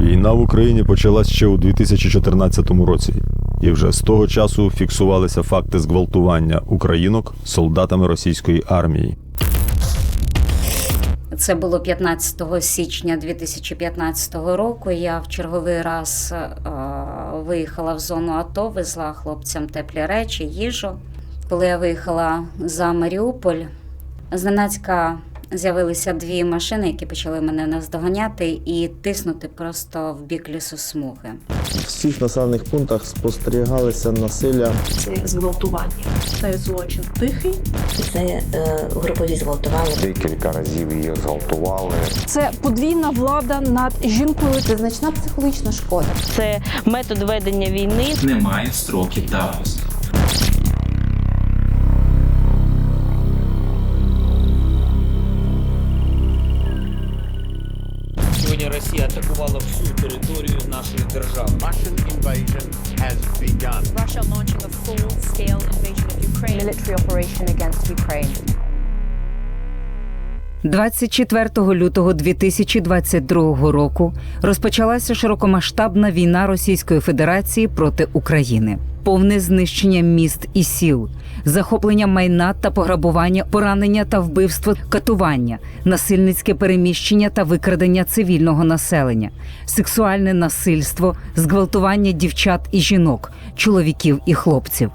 Війна в Україні почалась ще у 2014 році, і вже з того часу фіксувалися факти зґвалтування українок солдатами російської армії. Це було 15 січня 2015 року. Я в черговий раз е, виїхала в зону АТО, везла хлопцям теплі речі, їжу. Коли я виїхала за Маріуполь, зненацька з'явилися дві машини, які почали мене наздоганяти і тиснути просто в бік лісосмуги. В всіх населених пунктах спостерігалися насилля. це зґвалтування. Це злочин тихий. Це е, групові зґвалтування. Декілька разів її зґвалтували. Це подвійна влада над жінкою. Це значна психологічна шкода. Це метод ведення війни. Немає строків давності. 24 лютого 2022 року розпочалася широкомасштабна війна Російської Федерації проти України, повне знищення міст і сіл, захоплення майна та пограбування, поранення та вбивство, катування, насильницьке переміщення та викрадення цивільного населення, сексуальне насильство, зґвалтування дівчат і жінок, чоловіків і хлопців.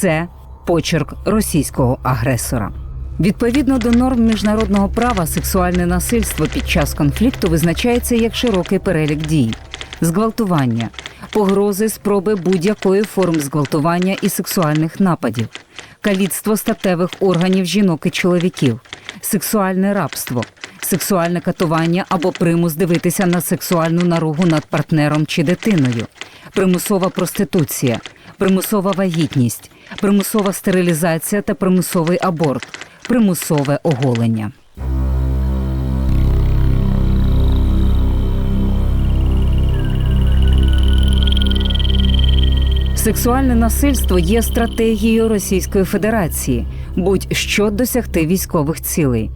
Це почерк російського агресора. Відповідно до норм міжнародного права, сексуальне насильство під час конфлікту визначається як широкий перелік дій: зґвалтування, погрози, спроби будь-якої форм зґвалтування і сексуальних нападів, каліцтво статевих органів жінок і чоловіків, сексуальне рабство, сексуальне катування або примус дивитися на сексуальну наругу над партнером чи дитиною, примусова проституція, примусова вагітність, примусова стерилізація та примусовий аборт, примусове оголення. Сексуальне насильство є стратегією Російської Федерації будь-що досягти військових цілей.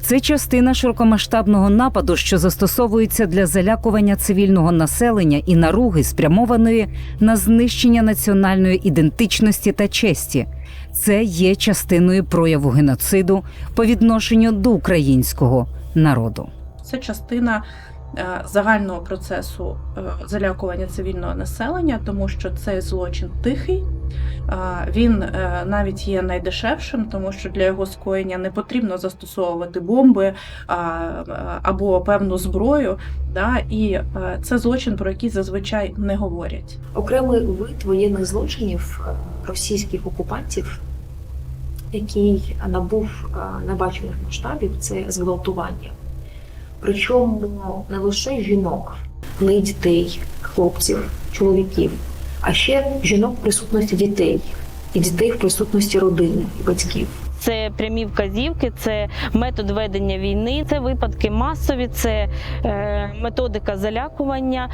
Це частина широкомасштабного нападу, що застосовується для залякування цивільного населення і наруги, спрямованої на знищення національної ідентичності та честі. Це є частиною прояву геноциду по відношенню до українського народу. Це частина е, загального процесу е, залякування цивільного населення, тому що цей злочин тихий. Е, Він навіть є найдешевшим, тому що для його скоєння не потрібно застосовувати бомби або певну зброю. Да? І це злочин, про який зазвичай не говорять. Окремий вид воєнних злочинів російських окупантів, який набув е, небачених масштабів, це зґвалтування. Причому не лише жінок, не дітей, хлопців, чоловіків, а ще жінок в присутності дітей і дітей в присутності родини і батьків. Це прямі вказівки, це метод ведення війни, це випадки масові, це е, методика залякування.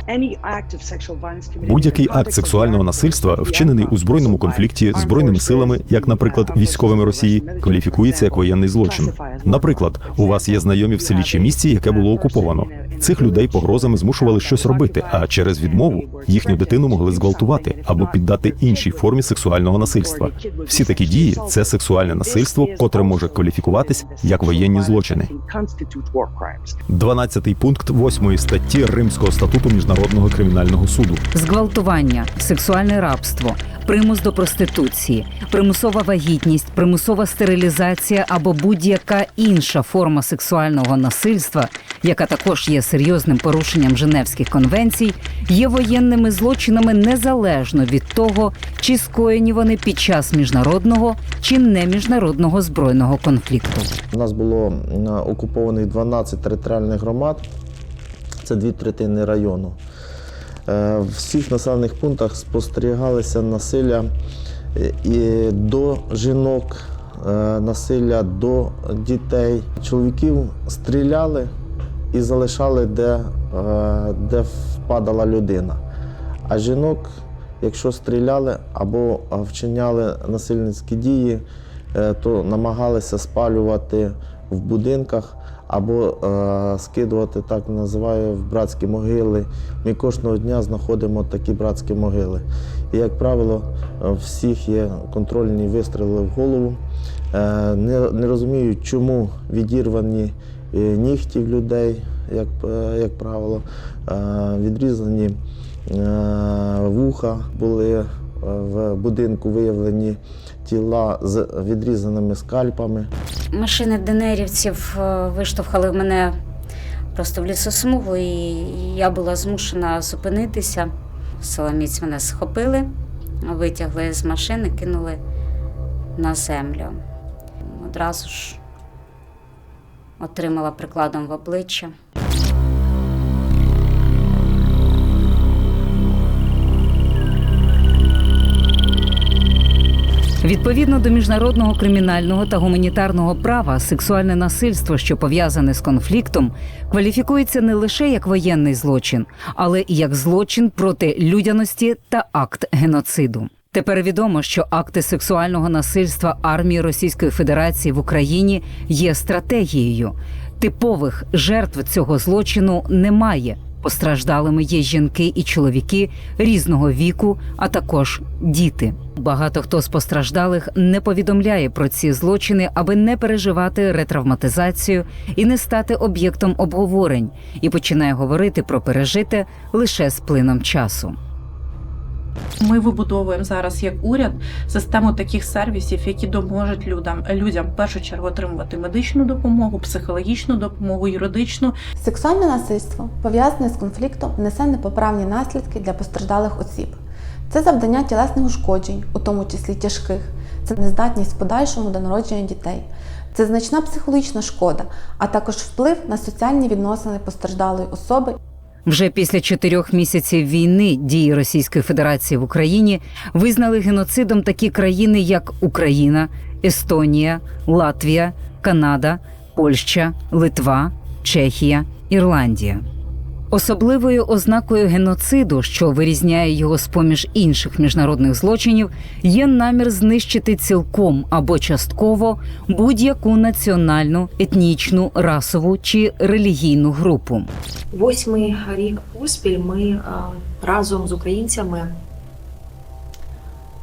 Будь-який акт сексуального насильства, вчинений у збройному конфлікті збройними силами, як, наприклад, військовими Росії, кваліфікується як воєнний злочин. Наприклад, у вас є знайомі в селі чи місті, яке було окуповано. Цих людей погрозами змушували щось робити, а через відмову їхню дитину могли зґвалтувати або піддати іншій формі сексуального насильства. Всі такі дії це сексуальне насильство, котре може кваліфікуватись як воєнні злочини. 12 пункт 8 статті Римського статуту міжнародного кримінального суду. зґвалтування, сексуальне рабство, примус до проституції, примусова вагітність, примусова стерилізація або будь-яка інша форма сексуального насильства, яка також є серйозним порушенням Женевських конвенцій, є воєнними злочинами незалежно від того, чи скоєні вони під час міжнародного чи неміжнародного збройного конфлікту. У нас було окупованих 12 територіальних громад, це дві третини району. Е, В всіх населених пунктах спостерігалися насилля е, і до жінок, е, насилля до дітей. Чоловіків стріляли і залишали, де, де впадала людина. А жінок, якщо стріляли або вчиняли насильницькі дії, то намагалися спалювати в будинках або е, скидувати так називаю в братські могили. Ми кожного дня знаходимо такі братські могили. І, як правило, е, всіх є контрольні вистріли в голову. Е, Не, не розуміють, чому відірвані е, нігті в людей, як, е, як правило, е, відрізані е, вуха були е, в будинку виявлені тіла з відрізаними скальпами. Машини денерівців е, виштовхали мене просто в лісосмугу, і я була змушена зупинитися. Соломіць мене схопили, витягли з машини, кинули на землю. Одразу ж отримала прикладом в обличчя. Відповідно до міжнародного кримінального та гуманітарного права, сексуальне насильство, що пов'язане з конфліктом, кваліфікується не лише як воєнний злочин, але і як злочин проти людяності та акт геноциду. Тепер відомо, що акти сексуального насильства армії Російської Федерації в Україні є стратегією. Типових жертв цього злочину немає. Постраждалими є жінки і чоловіки різного віку, а також діти. Багато хто з постраждалих не повідомляє про ці злочини, аби не переживати ретравматизацію і не стати об'єктом обговорень, і починає говорити про пережите лише з плином часу. Ми вибудовуємо зараз як уряд систему таких сервісів, які допоможуть людям людям в першу чергу отримувати медичну допомогу, психологічну допомогу, юридичну. Сексуальне насильство, пов'язане з конфліктом, несе непоправні наслідки для постраждалих осіб. Це завдання тілесних ушкоджень, у тому числі тяжких, це нездатність в подальшому до народження дітей, це значна психологічна шкода, а також вплив на соціальні відносини постраждалої особи Вже після чотирьох місяців війни дії Російської Федерації в Україні визнали геноцидом такі країни, як Україна, Естонія, Латвія, Канада, Польща, Литва, Чехія, Ірландія. Особливою ознакою геноциду, що вирізняє його з поміж інших міжнародних злочинів, є намір знищити цілком або частково будь-яку національну, етнічну, расову чи релігійну групу. Восьмий рік поспіль ми е, разом з українцями,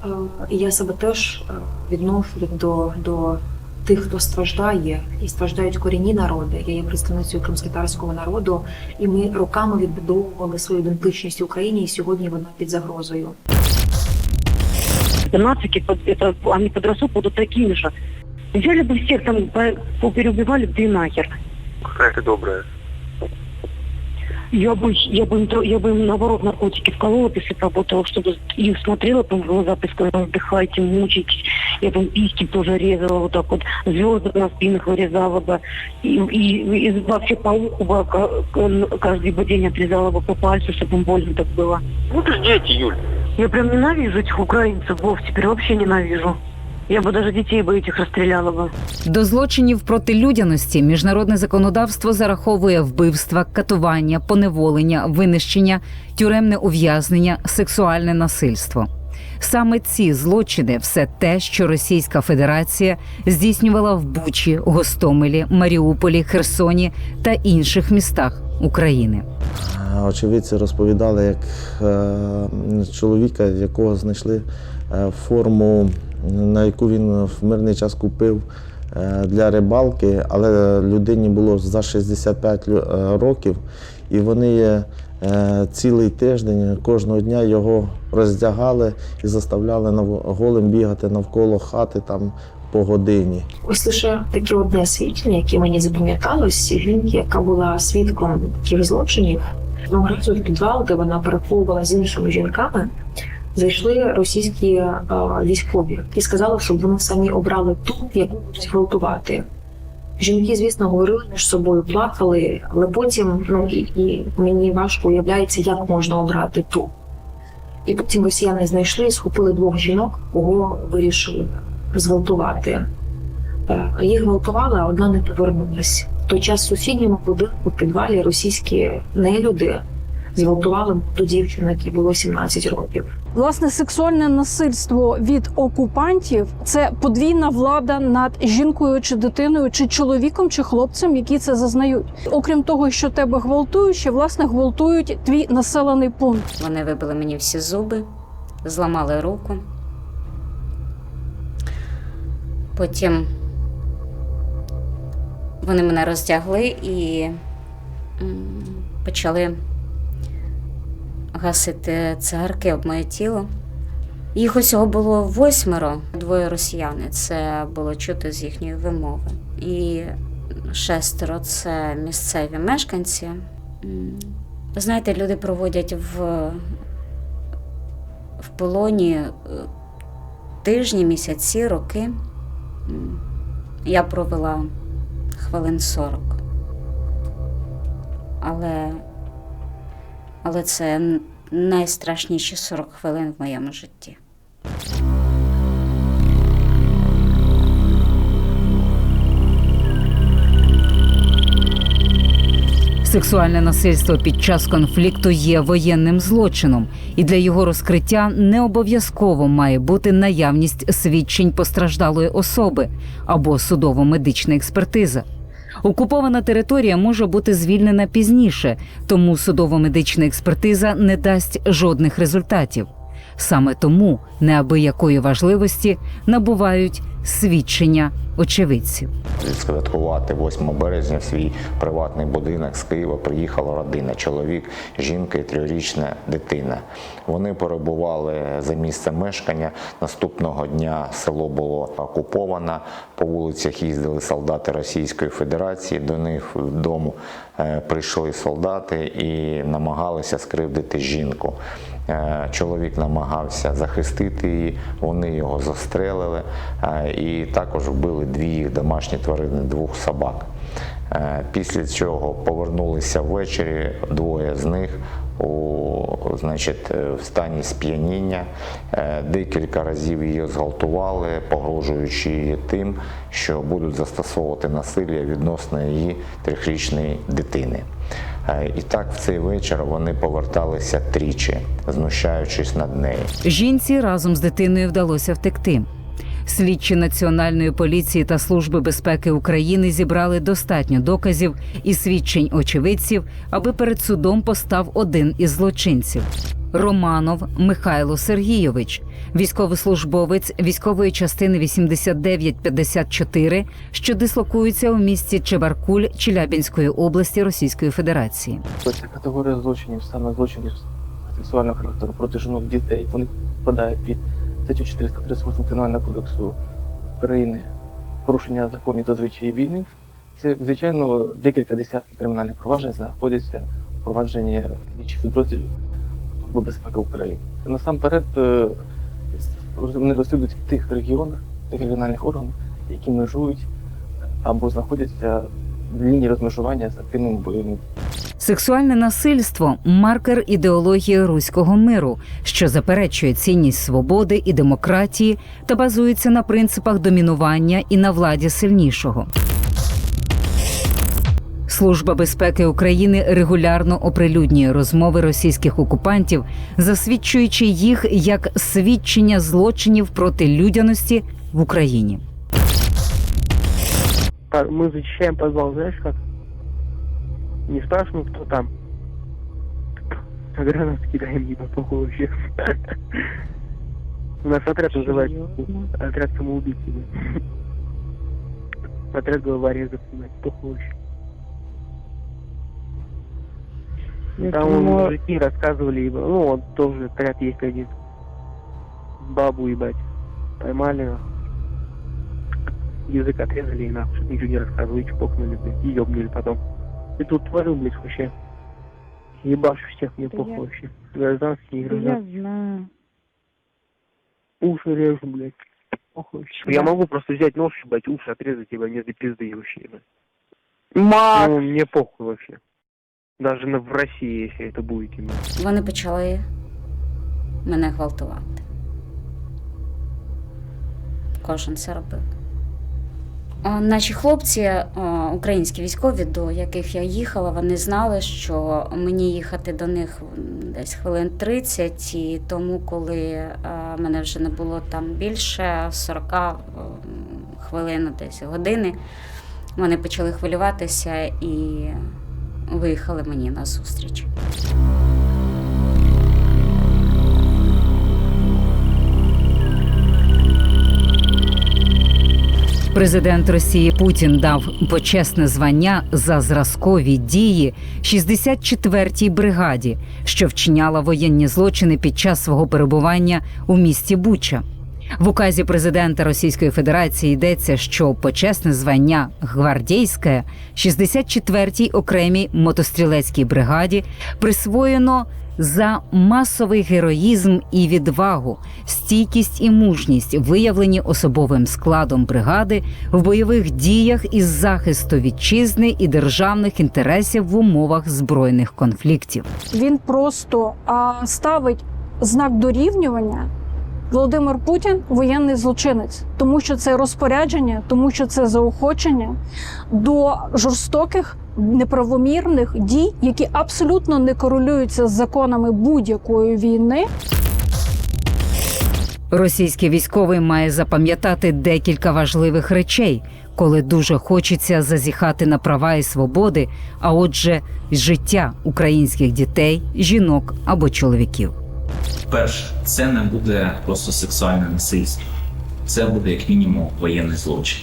е, я себе теж е, відношу до, до тих, хто страждає, і страждають корінні народи. Я є представницею кримськотарського народу, і ми роками відбудовували свою ідентичність в Україні, і сьогодні вона під загрозою. нацики, под- это, они подрастут, будут такими же. Взяли бы всех там, по- попереубивали бы и нахер. Какая ты добрая. Я бы, я бы, им тро- я бы им наоборот наркотики вколола, бы, если бы работала, чтобы их смотрела там в глаза, бы сказала, отдыхайте, мучайтесь. Я бы им письки тоже резала вот так вот, звезды на спинах вырезала бы. И, и, и вообще по уху бы ка- ка- каждый бы день отрезала бы по пальцу, чтобы им больно так было. Ну ты ж дети, Юль. Я прям ненавижу этих украинцев, Вов, теперь вообще ненавижу. Я бы даже детей бы этих расстреляла бы. До злочинів проти людяності міжнародне законодавство зараховує вбивства, катування, поневолення, винищення, тюремне ув'язнення, сексуальне насильство. Саме ці злочини все те, що Російська Федерація здійснювала в Бучі, Гостомелі, Маріуполі, Херсоні та інших містах України. Е, Очевидці розповідали, як е, чоловіка, якого знайшли е, форму, на яку він в мирний час купив е, для рибалки, але людині було за 65 лю- е, років, і вони е, цілий тиждень кожного дня його роздягали і заставляли голим бігати навколо хати там по годині. Ось лише таке одне свідчення, яке мені запам'яталось, жінки, яка була свідком таких злочинів. Одного разу в підвал, де вона переховувала з іншими жінками, зайшли російські е, військові і сказали, щоб вони самі обрали ту, яку будуть гвалтувати. Жінки, звісно, говорили між собою, плакали, але потім ну і, і мені важко уявляється, як можна обрати ту. І потім росіяни знайшли і схопили двох жінок, кого вирішили зґвалтувати. Е, Їх гвалтували, а одна не повернулась. В той час в сусідньому будинку в підвалі російські нелюди зґвалтували молоду дівчину, якій було 17 років. Власне, сексуальне насильство від окупантів це подвійна влада над жінкою чи дитиною, чи чоловіком, чи хлопцем, які це зазнають. Окрім того, що тебе гвалтують, ще власне гвалтують твій населений пункт. Вони вибили мені всі зуби, зламали руку. Потім вони мене роздягли і почали гасити цигарки об моє тіло. Їх усього було восьмеро, двоє росіяни. Це було чути з їхньої вимови. І шестеро це місцеві мешканці. Знаєте, люди проводять в, в полоні е, тижні, місяці, роки. Я провела хвилин 40. Але, але це найстрашніші 40 хвилин в моєму житті. Сексуальне насильство під час конфлікту є воєнним злочином, і для його розкриття не обов'язково має бути наявність свідчень постраждалої особи або судово-медична експертиза. Окупована територія може бути звільнена пізніше, тому судово-медична експертиза не дасть жодних результатів. Саме тому неабиякої важливості набувають свідчення очевидців. Відсвяткувати 8 березня в свій приватний будинок з Києва приїхала родина, чоловік, жінка і трирічна дитина. Вони перебували за місцем мешкання. Наступного дня село було окуповано. По вулицях їздили солдати Російської Федерації. До них додому е, прийшли солдати і намагалися скривдити жінку. Е, Чоловік намагався захистити її, вони його застрелили е, і також вбили дві їх домашні тварини, двох собак. Е, Після чого повернулися ввечері двоє з них у значить, е, в стані сп'яніння. Е, Декілька разів її зґвалтували, погрожуючи її тим, що будуть застосовувати насилля відносно її трьохрічної дитини. І так в цей вечір вони поверталися тричі, знущаючись над нею. Жінці разом з дитиною вдалося втекти. Слідчі Національної поліції та Служби безпеки України зібрали достатньо доказів і свідчень очевидців, аби перед судом постав один із злочинців. Романов Михайло Сергійович, військовослужбовець військової частини 8954, що дислокується у місті Чебаркуль Челябінської області Російської Федерації. Ця категорія злочинів, саме злочинів сексуального характеру проти жінок дітей, вони підпадають під статтю 438 Кримінального кодексу України порушення законів та звичаїв війни. Це, звичайно, декілька десятків кримінальних проваджень знаходяться в провадженні слідчих підрозділів Служби безпеки України. Насамперед е, вони розслідують в тих регіонах, тих регіональних органах, які межують або знаходяться лінії розмежування з активними бойовими Сексуальне насильство маркер ідеології руського миру, що заперечує цінність свободи і демократії та базується на принципах домінування і на владі сильнішого. Служба безпеки України регулярно оприлюднює розмови російських окупантів, засвідчуючи їх як свідчення злочинів проти людяності в Україні. Мы защищаем подвал, знаешь как? Не спрашиваем, кто там. А гранат кидаем, не похуй вообще. У нас отряд называется отряд самоубийц. Отряд головорезов, блядь, похуй вообще. Там вон мужики рассказывали, ну вот тоже отряд есть один. Бабу ебать. Поймали, нахуй. язык отрезали и нахуй, чтоб ничего не рассказывали, чпокнули, блядь, и ёбнули потом. И тут творю, блядь, вообще. Ебашу всех, мне похуй вообще. Гражданские, не гражданские. знаю. Уши режу, блядь. Похуй вообще. Я могу просто взять нож, ебать, уши отрезать, ебать, мне до пизды вообще, ебать. Макс! Ну, мне похуй вообще. Даже на, в России, если это будет, ебать. Вони почали мене гвалтувати. Кожен це робив. Наші хлопці, українські військові, до яких я їхала, вони знали, що мені їхати до них десь хвилин 30, і тому, коли мене вже не було там більше 40 хвилин, десь години, вони почали хвилюватися і виїхали мені на зустріч. Президент Росії Путін дав почесне звання за зразкові дії 64-й бригаді, що вчиняла воєнні злочини під час свого перебування у місті Буча. В указі президента Російської Федерації йдеться, що почесне звання гвардійське 64-й окремій мотострілецькій бригаді присвоєно за масовий героїзм і відвагу, стійкість і мужність, виявлені особовим складом бригади в бойових діях із захисту вітчизни і державних інтересів в умовах збройних конфліктів. Він просто а, ставить знак дорівнювання. Володимир Путін воєнний злочинець, тому що це розпорядження, тому що це заохочення до жорстоких неправомірних дій, які абсолютно не корелюються з законами будь-якої війни. Російський військовий має запам'ятати декілька важливих речей, коли дуже хочеться зазіхати на права і свободи, а отже, життя українських дітей, жінок або чоловіків. Перше, це не буде просто сексуальне насильство. Це буде як мінімум воєнний злочин.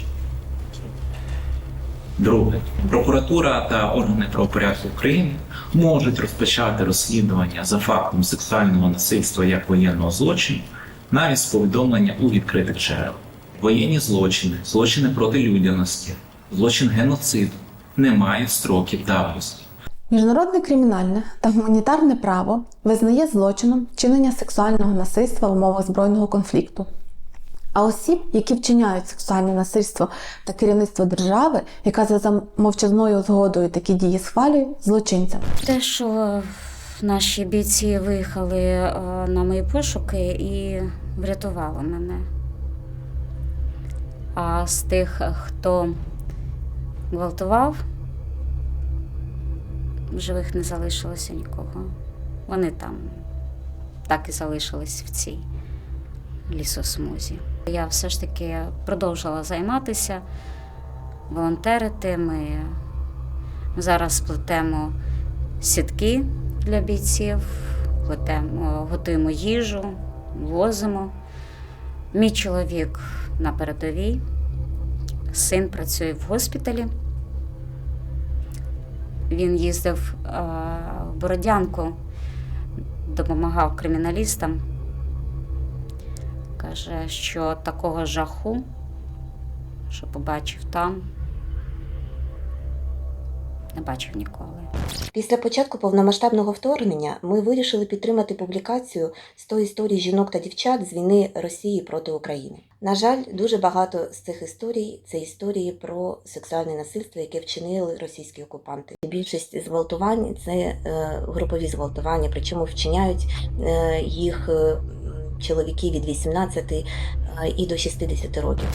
Друге, прокуратура та органи правопорядку України можуть розпочати розслідування за фактом сексуального насильства як воєнного злочину навіть з повідомлення у відкритих джерелах. Воєнні злочини, злочини проти людяності, злочин геноциду не мають строків давності. Міжнародне кримінальне та гуманітарне право визнає злочином вчинення сексуального насильства в умовах збройного конфлікту. А осіб, які вчиняють сексуальне насильство та керівництво держави, яка за мовчазною згодою такі дії схвалює, злочинцями. Те, що наші бійці виїхали е, на мої пошуки і врятували мене. А з тих, хто гвалтував, в живих не залишилося нікого. Вони там так і залишились в цій лісосмузі. Я все ж таки продовжила займатися, волонтерити. Ми зараз плетемо сітки для бійців, плетемо, готуємо їжу, возимо. Мій чоловік на передовій, син працює в госпіталі. Він їздив е, в Бородянку, допомагав криміналістам. Каже, що такого жаху, що побачив там, не бачив ніколи. Після початку повномасштабного вторгнення ми вирішили підтримати публікацію 100 історій жінок та дівчат з війни Росії проти України. На жаль, дуже багато з цих історій це історії про сексуальне насильство, яке вчинили російські окупанти. Більшість зґвалтувань це е, групові зґвалтування, причому вчиняють е, їх е, чоловіки від 18 е, і до 60 років.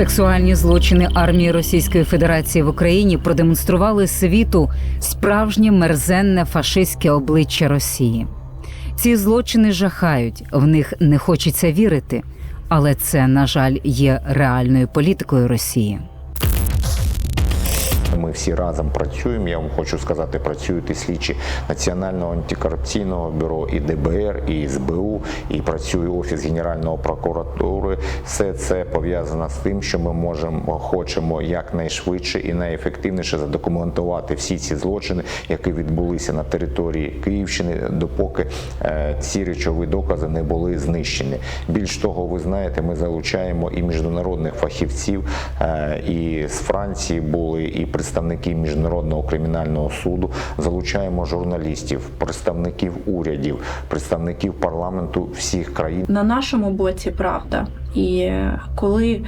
Сексуальні злочини армії Російської Федерації в Україні продемонстрували світу справжнє мерзенне фашистське обличчя Росії. Ці злочини жахають, в них не хочеться вірити, але це, на жаль, є реальною політикою Росії. Ми всі разом працюємо. Я вам хочу сказати, працюють і слідчі Національного антикорупційного бюро, і ДБР, і СБУ, і працює офіс Генеральної прокуратури. Все це пов'язано з тим, що ми можемо, хочемо якнайшвидше і найефективніше задокументувати всі ці злочини, які відбулися на території Київщини, допоки е, ці речові докази не були знищені. Більш того, ви знаєте, ми залучаємо і міжнародних фахівців, е, і з Франції були і представники міжнародного кримінального суду. Залучаємо журналістів, представників урядів, представників парламенту всіх країн. На нашому боці правда. І коли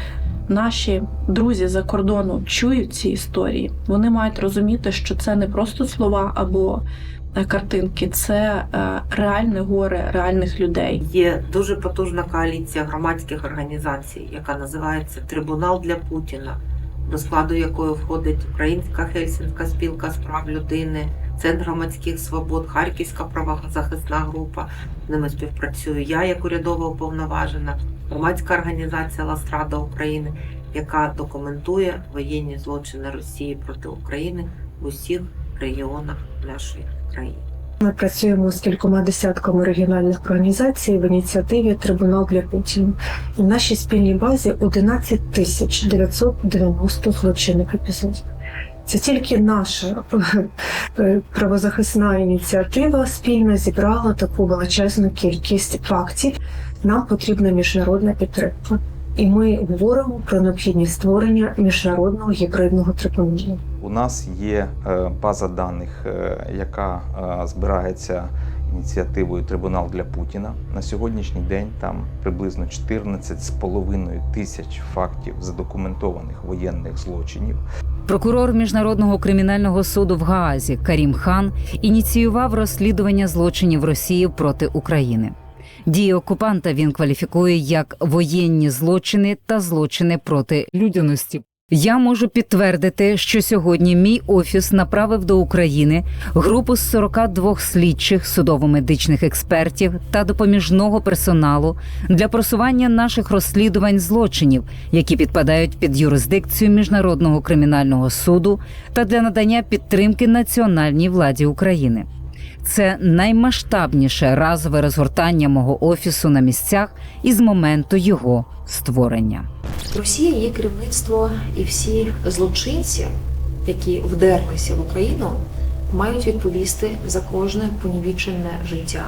наші друзі за кордону чують ці історії, вони мають розуміти, що це не просто слова або е, картинки це е, реальне горе реальних людей. Є дуже потужна коаліція громадських організацій, яка називається Трибунал для Путіна, до складу якої входить Українська Хельсінська спілка з прав людини, Центр громадських свобод, Харківська правозахисна група. З ними співпрацюю я як урядова уповноважена, громадська організація Ластрада України, яка документує воєнні злочини Росії проти України в усіх регіонах нашої країни. Ми працюємо з кількома десятками регіональних організацій в ініціативі Трибунал для Путіна. В нашій спільній базі 11 тисяч 990 злочинних епізодів. Це тільки наша е, правозахисна ініціатива спільно зібрала таку величезну кількість фактів. Нам потрібна міжнародна підтримка. І ми говоримо про необхідність створення міжнародного гібридного трибуналу. У нас є е, база даних, е, яка е, збирається ініціативою Трибунал для Путіна. На сьогоднішній день там приблизно 14,5 тисяч фактів задокументованих воєнних злочинів. Прокурор міжнародного кримінального суду в Гаазі Карім Хан ініціював розслідування злочинів Росії проти України. Дії окупанта він кваліфікує як воєнні злочини та злочини проти людяності. Я можу підтвердити, що сьогодні мій офіс направив до України групу з 42 слідчих судово-медичних експертів та допоміжного персоналу для просування наших розслідувань злочинів, які підпадають під юрисдикцію міжнародного кримінального суду, та для надання підтримки національній владі України. Це наймасштабніше разове розгортання мого офісу на місцях із моменту його створення. Росія, її керівництво і всі злочинці, які вдерлися в Україну, мають відповісти за кожне понівічене життя,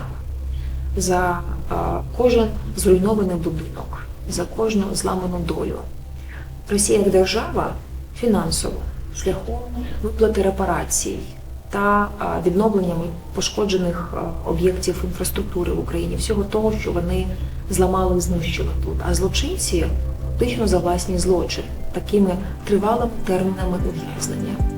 за кожен зруйнований будинок, за кожну зламану долю. Росія як держава фінансово шляхом виплати репарацій та е, відновленнями пошкоджених е, об'єктів інфраструктури в Україні, всього того, що вони зламали, знищили тут. А злочинці фактично за власні злочини такими тривалими термінами ув'язнення.